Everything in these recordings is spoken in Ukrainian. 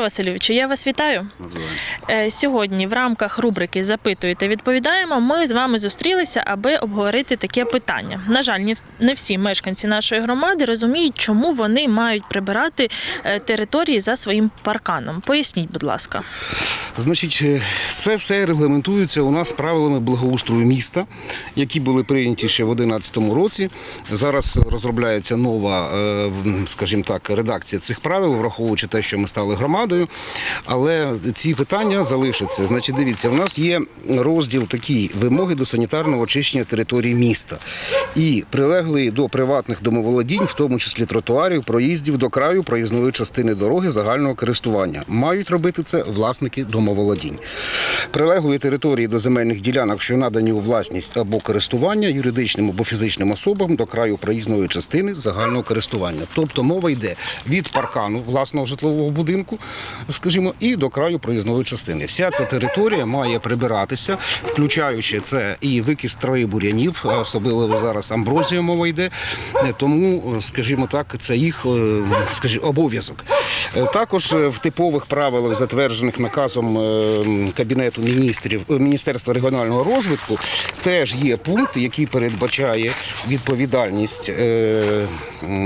Васильовичу, я вас вітаю. Е, Сьогодні в рамках рубрики Запитуєте, відповідаємо. Ми з вами зустрілися, аби обговорити таке питання. На жаль, не вс- не всі мешканці нашої громади розуміють, чому вони мають прибирати е, території за своїм парканом. Поясніть, будь ласка. Значить, е, це все регламентується у нас правилами благоустрою міста, які були прийняті ще в 2011 році. Зараз розробляється нова, скажімо так, редакція цих правил, враховуючи те, що ми стали громадою. Але ці питання залишаться. Значить, дивіться, в нас є розділ такий вимоги до санітарного очищення території міста і прилеглий до приватних домоволодінь, в тому числі тротуарів, проїздів до краю проїзної частини дороги загального користування. Мають робити це власники домоволодінь. Прилеглої території до земельних ділянок, що надані у власність або користування юридичним або фізичним особам до краю проїзної частини загального користування. Тобто мова йде від паркану власного житлового будинку, скажімо, і до краю проїзної частини. Вся ця територія має прибиратися, включаючи це і викис трави бур'янів, особливо зараз амброзія мова йде. Е, Тому, е, скажімо так, це їх е, скажімо, обов'язок. Також в типових правилах, затверджених наказом Кабінету міністрів Міністерства регіонального розвитку, теж є пункт, який передбачає відповідальність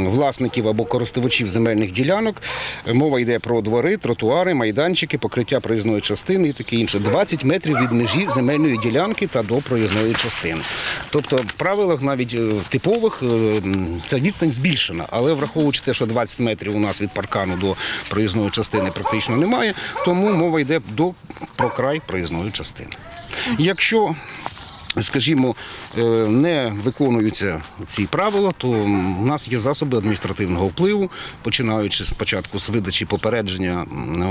власників або користувачів земельних ділянок. Мова йде про двори, тротуари, майданчики, покриття проїзної частини і таке інше. 20 метрів від межі земельної ділянки та до проїзної частини. Тобто в правилах навіть е, типових е, ця відстань збільшена, але враховуючи те, що 20 метрів у нас від паркану до проїзної частини практично немає, тому мова йде до про край проїзної частини. Якщо Скажімо, е, не виконуються ці правила, то в нас є засоби адміністративного впливу, починаючи спочатку з видачі попередження,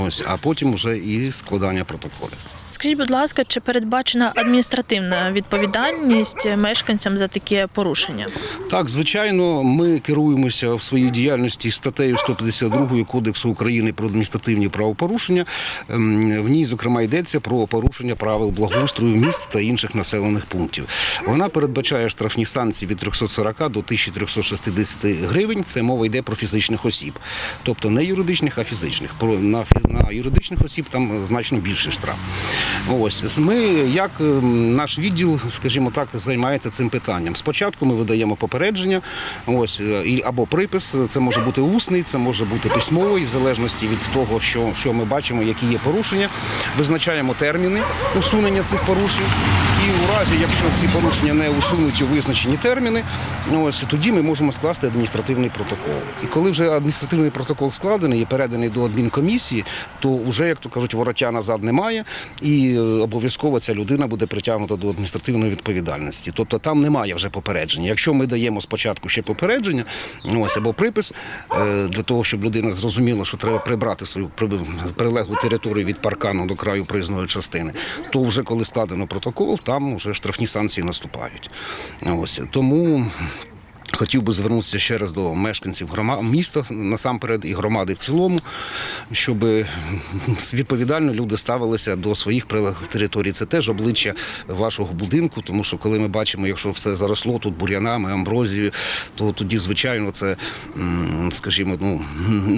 ось, а потім уже і складання протоколів. Скажіть, будь ласка, чи передбачена адміністративна відповідальність мешканцям за таке порушення? Так, звичайно, ми керуємося в своїй діяльності статтею 152 Кодексу України про адміністративні правопорушення. Ем, В ній, зокрема, йдеться про порушення правил благоустрою міст та інших населених пунктів. Вона передбачає штрафні санкції від 340 до 1360 гривень. Це мова йде про фізичних осіб, тобто не юридичних, а фізичних. На, юридичних осіб там значно більший штраф. Ось ми, як ем, наш відділ, скажімо так, займається цим питанням. Спочатку ми видаємо попередження, ось е, і або припис. Це може бути усний, це може бути письмовий, в залежності від того, що, що ми бачимо, які є порушення. Визначаємо терміни усунення цих порушень. І разі, якщо ці порушення не усунуті у визначені терміни, ось тоді ми можемо скласти адміністративний протокол. І коли вже адміністративний протокол складений і переданий до адмінкомісії, то вже, як то кажуть, вороття назад немає, і е, обов'язково ця людина буде притягнута до адміністративної відповідальності. Тобто там немає вже попередження. Якщо ми даємо спочатку ще попередження, ось або припис е, для того, щоб людина зрозуміла, що треба прибрати свою при- прилеглу територію від паркану до краю проїзної частини, то вже коли складено протокол, там вже штрафні санкції наступають. Ось тому. Хотів би звернутися ще раз до мешканців міста насамперед і громади в цілому, щоб відповідально люди ставилися до своїх прилеглих територій. Це теж обличчя вашого будинку, тому що коли ми бачимо, якщо все заросло тут бур'янами, амброзією, то тоді, звичайно, це, скажімо, ну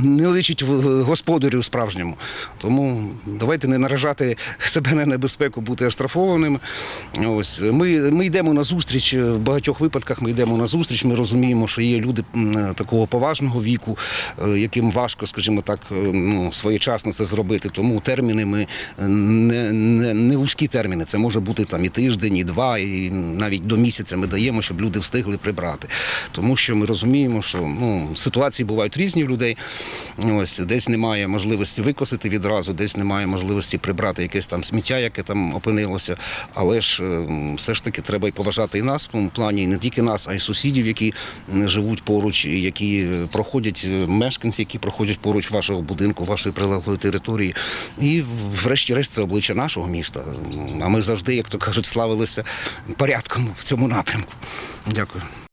не личить господарю справжньому. Тому давайте не наражати себе на небезпеку, бути оштрафованими. Ось ми, ми йдемо на зустріч в багатьох випадках. Ми йдемо на зустріч. Ми розуміємо, що є люди такого поважного віку, е, яким важко, скажімо так, е, ну своєчасно це зробити. Тому терміни ми е, не, не, не вузькі терміни. Це може бути там і тиждень, і два, і навіть до місяця ми даємо, щоб люди встигли прибрати. Тому що ми розуміємо, що ну ситуації бувають різні в людей. Ось десь немає можливості викосити відразу, десь немає можливості прибрати якесь там сміття, яке там опинилося. Але ж е, все ж таки треба і поважати і нас в тому плані, і не тільки нас, а й сусідів, які живуть поруч, які е, проходять е, мешканці, які проходять поруч вашого будинку, вашої прилеглої території. І врешті-решт це обличчя нашого міста. А ми завжди, як то кажуть, славилися порядком в цьому напрямку. Дякую.